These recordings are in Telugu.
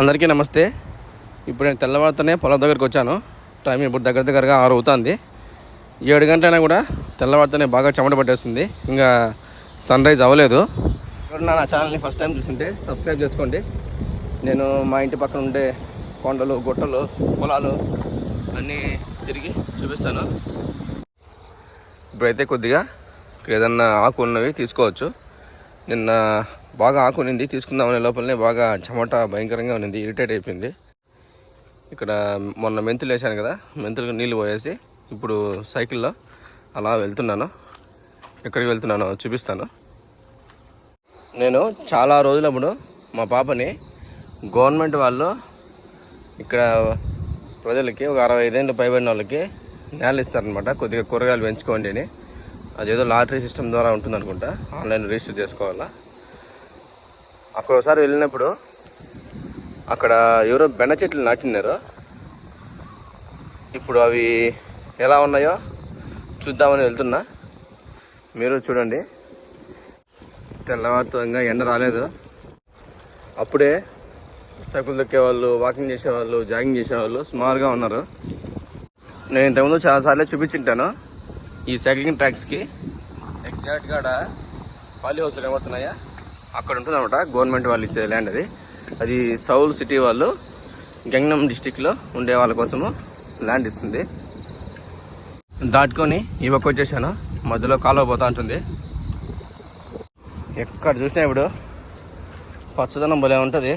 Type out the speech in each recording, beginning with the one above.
అందరికీ నమస్తే. ఇప్పుడు నేను తెల్లవారితోనే పొలం దగ్గరికి వచ్చాను. టైం ఇప్పుడు దగ్గర దగ్గరగా ఆరు అవుతుంది. ఏడు గంటలైనా కూడా తెల్లవారితోనే బాగా చెమట పట్టేస్తుంది. ఇంకా సన్ రైజ్ అవ్వలేదు. నా ఛానల్ని ఫస్ట్ టైం చూసింటే సబ్స్క్రైబ్ చేసుకోండి. నేను మా ఇంటి పక్కన ఉండే కొండలు గుట్టలు పొలాలు అన్నీ తిరిగి చూపిస్తాను. ఇప్పుడైతే కొద్దిగా ఇక్కడ ఏదన్నా ఆకు ఉన్నవి తీసుకోవచ్చు. నిన్న బాగా ఆకు ఉన్నింది. తీసుకుందామనే లోపలనే బాగా చెమట భయంకరంగా ఉన్నింది. ఇరిటేట్ అయిపోయింది. ఇక్కడ మొన్న మెంతులు వేసాను కదా మెంతులకు నీళ్ళు పోయేసి ఇప్పుడు సైకిల్లో అలా వెళ్తున్నాను. ఎక్కడికి వెళ్తున్నానో చూపిస్తాను. నేను చాలా రోజులప్పుడు మా పాపని గవర్నమెంట్ వాళ్ళు ఇక్కడ ప్రజలకి ఒక అరవై ఐదేళ్ళు పైబడిన వాళ్ళకి నేల ఇస్తారనమాట కొద్దిగా కూరగాయలు పెంచుకోండి అని. అదేదో లాటరీ సిస్టమ్ ద్వారా ఉంటుంది అనుకుంటా ఆన్లైన్ రిజిస్టర్ చేసుకోవాలా? అక్కడ ఒకసారి వెళ్ళినప్పుడు అక్కడ ఎవరో బెండ చెట్లు నాటినారు. ఇప్పుడు అవి ఎలా ఉన్నాయో చూద్దామని వెళ్తున్నా. మీరు చూడండి. తెల్లవారితో ఇంకా ఎండ రాలేదు. అప్పుడే సైకిల్ దొక్కేవాళ్ళు వాకింగ్ చేసేవాళ్ళు జాగింగ్ చేసేవాళ్ళు సుమారుగా ఉన్నారు. నేను ఇంతకుముందు చాలాసార్లు చూపించింటాను. ఈ సైక్లింగ్ ట్రాక్స్కి. ఎగ్జాక్ట్గా ఆడ పాలి హౌస్లు ఏమవుతున్నాయా? అక్కడ ఉంటుంది అనమాట గవర్నమెంట్ వాళ్ళు ఇచ్చే ల్యాండ్ అది. అది సౌల్ సిటీ వాళ్ళు గంగనం డిస్టిక్లో ఉండే వాళ్ళ కోసము ల్యాండ్ ఇస్తుంది. దాటుకొని ఈ పక్క వచ్చేసాను. మధ్యలో కాలువ పోతా ఉంటుంది. ఎక్కడ చూసినా ఇప్పుడు పచ్చదనం భలే ఉంటుంది.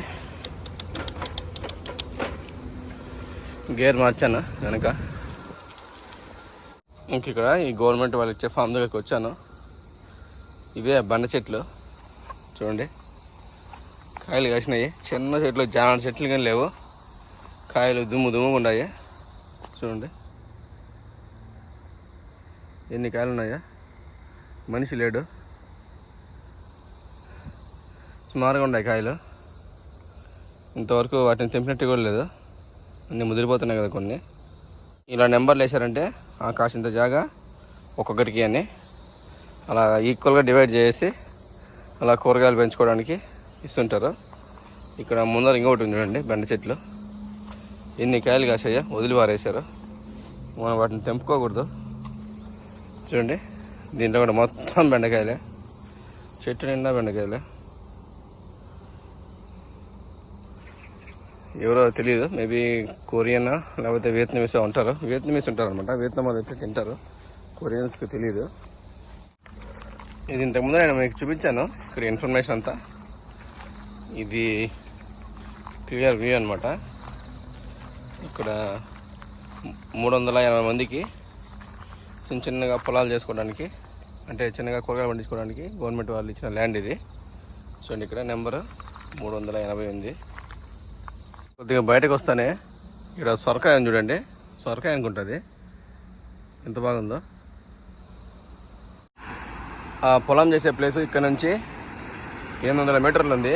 గేర్ మార్చాను వెనక. ఇంక ఇక్కడ ఈ గవర్నమెంట్ వాళ్ళు ఇచ్చే ఫామ్ దగ్గరికి వచ్చాను. ఇవే బండ చెట్లు. చూడండి. కాయలు కాసినాయి. చిన్న చెట్లు చాలా చెట్లు కానీ లేవు. కాయలు దుమ్ము దుమ్ముగా ఉన్నాయి. చూడండి. ఎన్ని కాయలు ఉన్నాయా? మనిషి లేడు. సుమారుగా ఉన్నాయి కాయలు. ఇంతవరకు వాటిని తెంపినట్టు కూడా లేదు. అన్నీ ముదిరిపోతున్నాయి కదా కొన్ని. ఇలా నెంబర్లు వేసారంటే ఆ కాసింత జాగా ఒక్కొక్కటికి అని. అలా ఈక్వల్గా డివైడ్ చేసి అలా కూరగాయలు పెంచుకోవడానికి ఇస్తుంటారు. ఇక్కడ ముందర ఇంకొకటి ఉంది చూడండి బెండ చెట్లు. ఎన్ని కాయలు కాసాయో వదిలి పారేశారు. మనం వాటిని తెంపుకోకూడదు. చూడండి దీంట్లో కూడా మొత్తం బెండకాయలే. చెట్టు నిండా బెండకాయలే. ఎవరో తెలియదు మేబీ కొరియన్ లేకపోతే వియత్నమీస్ ఉంటారు. వియత్నమీస్ ఉంటారు అనమాట వియత్నాం వాళ్ళు అయితే తింటారు. కొరియన్స్కి తెలియదు ఇది ఇంతకుముందు నేను మీకు చూపించాను. ఇక్కడ ఇన్ఫర్మేషన్ అంతా. ఇది క్లియర్ వ్యూ అనమాట ఇక్కడ మూడు వందల ఎనభై మందికి చిన్న చిన్నగా పొలాలు చేసుకోవడానికి అంటే చిన్నగా కూరగాయలు పండించుకోవడానికి గవర్నమెంట్ వాళ్ళు ఇచ్చిన ల్యాండ్ ఇది. చూడండి ఇక్కడ నెంబర్ మూడు వందల ఎనభై ఉంది. కొద్దిగా బయటకు వస్తానే. ఇక్కడ సొరకాయ చూడండి. సొరకాయ అనుకుంటుంది ఎంత బాగుందో. పొలం చేసే ప్లేస్ ఇక్కడ నుంచి ఎనిమిది వందల మీటర్లు ఉంది.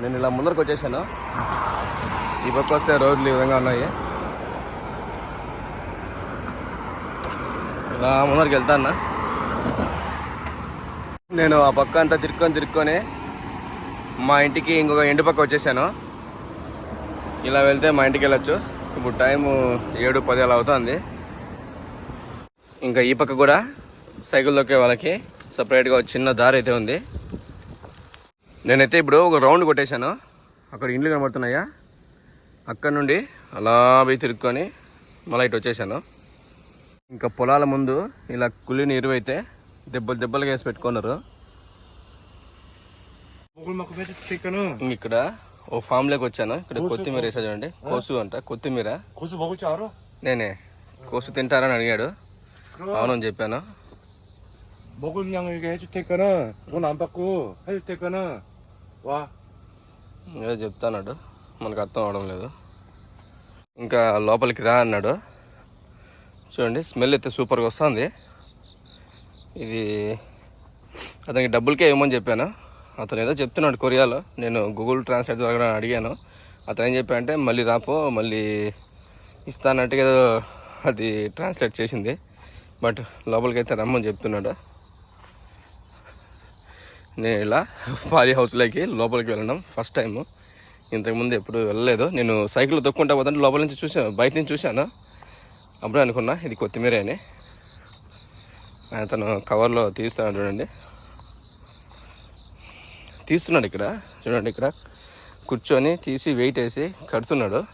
నేను ఇలా ముందరకు వచ్చేసాను. ఈ పక్క వస్తే రోడ్లు ఈ విధంగా ఉన్నాయి. ఇలా ముందరికి వెళ్తాను నేను ఆ పక్క అంతా తిరుక్కొని తిరుక్కొని మా ఇంటికి ఇంకొక ఇంటి పక్క వచ్చేసాను. ఇలా వెళ్తే మా ఇంటికి వెళ్ళొచ్చు. ఇప్పుడు టైము ఏడు పది అలా అవుతుంది. ఇంకా ఈ పక్క కూడా సైకిల్ వాళ్ళకి సపరేట్గా చిన్న దారి అయితే ఉంది. నేనైతే ఇప్పుడు ఒక రౌండ్ కొట్టేశాను. అక్కడ ఇండ్లు కనబడుతున్నాయా? అక్కడ నుండి అలా పోయి తిరుక్కొని మళ్ళీ ఇటు వచ్చేసాను. ఇంకా పొలాల ముందు ఇలా కుళ్ళి నీరు అయితే దెబ్బలు దెబ్బలుగా వేసి పెట్టుకున్నారు. ఇక్కడ ఓ ఫామ్ లేక వచ్చాను. ఇక్కడ కొత్తిమీర వేసా చూడండి. కోసు అంట కొత్తిమీర. కోసు నేనే. కోసు తింటారని అడిగాడు. అవునని చెప్పాను. 먹을 양을 이렇게 해줄 테니까는 돈 안 받고 해줄 테니까는 와 ఏదో చెప్తాన్నాడు మనకు అర్థం అవడం లేదు ఇంకా లోపలికి రా అన్నాడు చూడండి స్మెల్ అయితే సూపర్గా వస్తుంది ఇది అతనికి డబ్బులకే ఇవ్వమని చెప్పాను అతను ఏదో చెప్తున్నాడు కొరియాలో నేను గూగుల్ ట్రాన్స్లేట్ ద్వారా కూడా అడిగాను అతను ఏం చెప్పాడంటే మళ్ళీ రాపో మళ్ళీ ఇస్తానంటే ఏదో అది ట్రాన్స్లేట్ చేసింది బట్ లోపలికి అయితే రమ్మని చెప్తున్నాడు నేను ఇలా పాలీ హౌస్లోకి లోపలికి వెళ్ళడం ఫస్ట్ టైము. ఇంతకుముందు ఎప్పుడు వెళ్ళలేదు. నేను సైకిల్ తొక్కుంటా పోతుంటే లోపల నుంచి చూసాను బయట నుంచి చూశాను. అప్పుడే అనుకున్నా ఇది కొత్తిమీర అని. అతను కవర్లో తీస్తాడు చూడండి. తీస్తున్నాడు ఇక్కడ చూడండి ఇక్కడ. కూర్చొని తీసి వెయిట్ వేసి కడుతున్నాడు.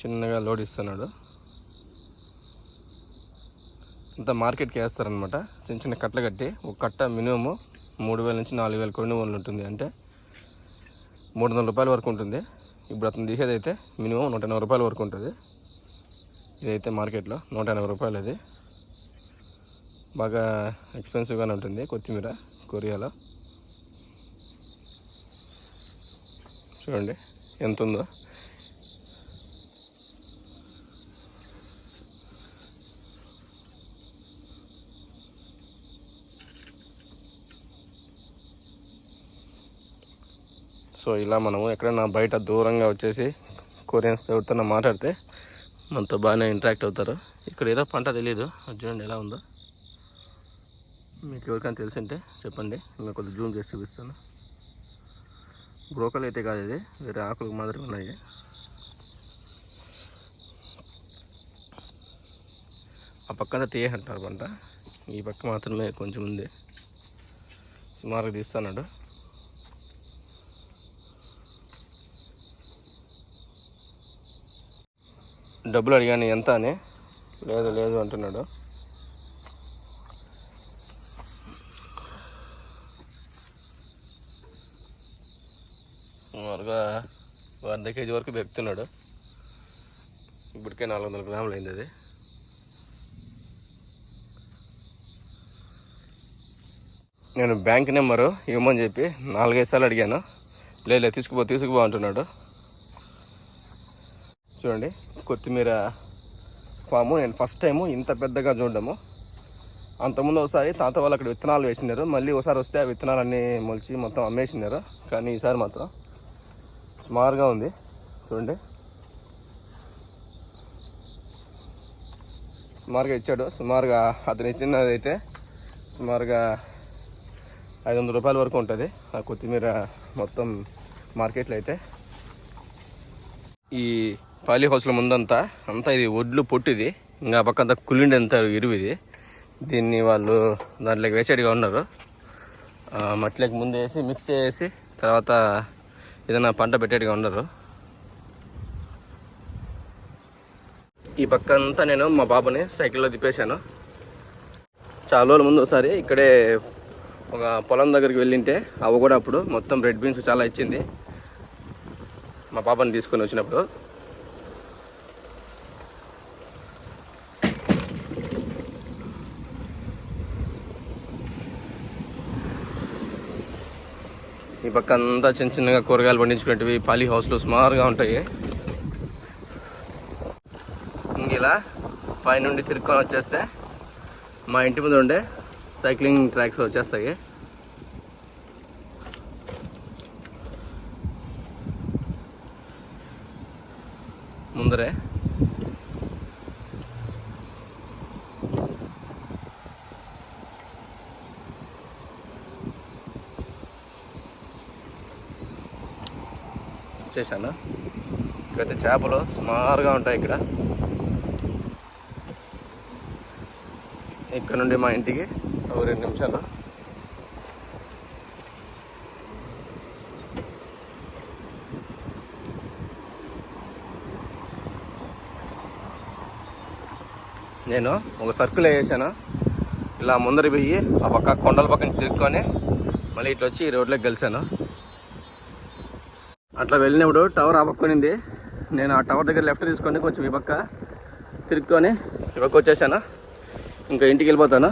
చిన్నగా లోడ్ ఇస్తున్నాడు. ఇంత మార్కెట్కి వేస్తారనమాట చిన్న చిన్న కట్టలు కట్టి ఒక కట్ట మినిమము మూడు వేల నుంచి నాలుగు వేల కొన్ని వందలు ఉంటుంది. అంటే మూడు వందల రూపాయల వరకు ఉంటుంది. ఇప్పుడు అతను తీసేది అయితే మినిమం నూట ఎనభై రూపాయల వరకు ఉంటుంది. ఇదైతే మార్కెట్లో నూట ఎనభై రూపాయలు అది. బాగా ఎక్స్పెన్సివ్గానే ఉంటుంది కొత్తిమీర కొరియాలో. చూడండి ఎంత ఉందో సో ఇలా మనము ఎక్కడైనా బయట దూరంగా వచ్చేసి కొరియన్స్ ఎవరితో మాట్లాడితే మనతో బాగానే ఇంటరాక్ట్ అవుతారు. ఇక్కడ ఏదో పంట తెలియదు చూడండి ఎలా ఉందో. మీకు ఎవరికైనా తెలిసింటే చెప్పండి. నేను కొద్దిగా జూమ్ చేసి చూపిస్తాను. బ్రోకలు అయితే కాదు ఇది. వేరే ఆకులు మాదిరి ఉన్నాయి. ఆ పక్కన తీయంటారు పంట. ఈ పక్క మాత్రమే కొంచెం ఉంది. సుమారుగా తీస్తున్నాడు డబ్బులు అడిగాను ఎంత అని? లేదు లేదు అంటున్నాడు. సుమారుగా వంద కేజీ వరకు పెరుగుతున్నాడు ఇప్పటికే నాలుగు వందల గ్రాములు అయింది అది. నేను బ్యాంక్ నెంబరు ఇవ్వమని చెప్పి నాలుగైదు సార్లు అడిగాను. లేదు లేదు, తీసుకుపో తీసుకుపో అంటున్నాడు. చూడండి కొత్తిమీర ఫాము. నేను ఫస్ట్ టైము ఇంత పెద్దగా చూడడము. అంతకుముందు ఒకసారి తాత వాళ్ళు అక్కడ విత్తనాలు వేసినారు. మళ్ళీ ఒకసారి వస్తే ఆ విత్తనాలన్నీ మొలిచి మొత్తం అమ్మేసినారు. కానీ ఈసారి మాత్రం సుమారుగా ఉంది. చూడండి. సుమారుగా ఇచ్చాడు. సుమారుగా అతను ఇచ్చినది అయితే సుమారుగా ఐదు వందల రూపాయల వరకు ఉంటుంది. ఆ కొత్తిమీర మొత్తం మార్కెట్లో అయితే. ఈ ఖాళీ హౌస్ల ముందంతా అంతా ఇది ఒడ్లు పొట్టిది. ఇంకా పక్కంతా కుళ్ళిండి అంతా ఇరువిది. దీన్ని వాళ్ళు దాంట్లోకి వేసేటిగా ఉన్నారు. మట్టిలోకి ముందు వేసి మిక్స్ చేసి తర్వాత ఏదైనా పంట పెట్టేట్టుగా ఉన్నారు. ఈ పక్క అంతా నేను మా బాబుని సైకిల్లో తిప్పేశాను. చాలా రోజుల ముందు ఒకసారి ఇక్కడే ఒక పొలం దగ్గరికి వెళ్ళింటే అవి కూడా అప్పుడు మొత్తం రెడ్ బీన్స్ చాలా ఇచ్చింది. మా పాపని తీసుకొని వచ్చినప్పుడు. ఈ పక్క అంతా చిన్న చిన్నగా కూరగాయలు పండించుకునేటివి పాలీ హౌస్లు సుమారుగా ఉంటాయి. ఇంక ఇలా పైనుండి తిరుక్కొని వచ్చేస్తే మా ఇంటి ముందు ఉండే సైక్లింగ్ ట్రాక్స్ వచ్చేస్తాయి. ముందరే చేశాను ఇక్కడైతే చేపలు సుమారుగా ఉంటాయి ఇక్కడ. ఇక్కడ నుండి మా ఇంటికి ఒక రెండు నిమిషాలు. నేను ఒక సర్కిల్ వేసాను. ఇలా ముందర పోయి ఆ పక్క కొండల పక్కన తిరుక్కొని మళ్ళీ ఇట్లా వచ్చి ఈ రోడ్లోకి కలిసాను అట్లా వెళ్ళినప్పుడు టవర్ ఆపక్కొనింది నేను ఆ టవర్ దగ్గర లెఫ్ట్ తీసుకొని కొంచెం ఈ పక్క తిరుక్కొని ఈ పక్క వచ్చేసాను. ఇంకా ఇంటికి వెళ్ళిపోతాను.